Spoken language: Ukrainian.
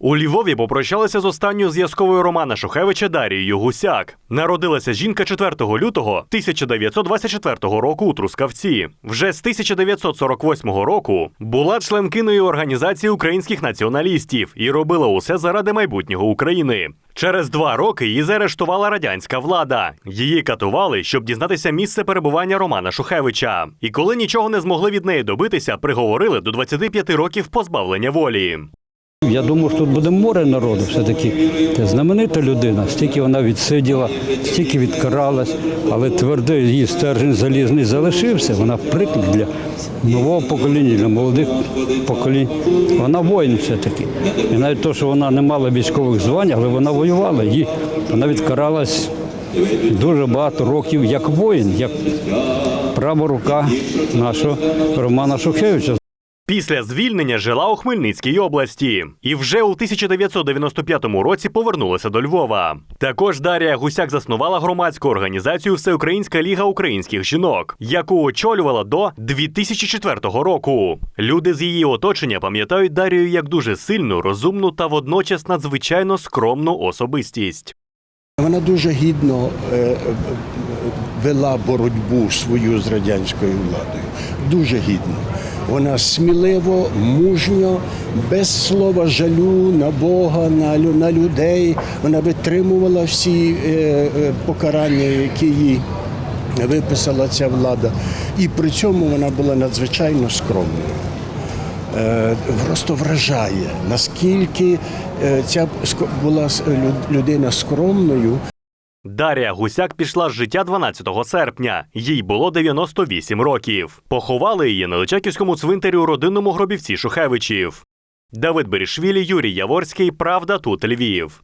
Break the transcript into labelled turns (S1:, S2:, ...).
S1: У Львові попрощалися з останньою зв'язковою Романа Шухевича Дарією Гусяк. Народилася жінка 4 лютого 1924 року у Трускавці. Вже з 1948 року була членкиною організації українських націоналістів і робила усе заради майбутнього України. Через два роки її заарештувала радянська влада. Її катували, щоб дізнатися місце перебування Романа Шухевича. І коли нічого не змогли від неї добитися, приговорили до 25 років позбавлення волі.
S2: Я думав, що тут буде море народу все-таки. Знаменита людина, стільки вона відсиділа, стільки відкаралась, але твердий її стержень залізний залишився. Вона приклад для нового покоління, для молодих поколінь. Вона воїн все-таки. І навіть те, що вона не мала військових звань, але вона воювала. Її, вона відкаралась дуже багато років як воїн, як права рука нашого Романа Шухевича.
S1: Після звільнення жила у Хмельницькій області і вже у 1995 році повернулася до Львова. Також Дарія Гусяк заснувала громадську організацію Всеукраїнська ліга українських жінок, яку очолювала до 2004 року. Люди з її оточення пам'ятають Дарію як дуже сильну, розумну та водночас надзвичайно скромну особистість.
S3: Вона дуже гідно е, вела боротьбу свою з радянською владою. Дуже гідно. Вона сміливо, мужньо, без слова жалю на Бога, на, на людей. Вона витримувала всі е, е, покарання, які їй виписала ця влада. І при цьому вона була надзвичайно скромною. Е, Просто вражає, наскільки е, ця була людина скромною.
S1: Дарія Гусяк пішла з життя 12 серпня. Їй було 98 років. Поховали її на Личаківському цвинтарі у родинному гробівці Шухевичів. Давид Берішвілі, Юрій Яворський. Правда тут Львів.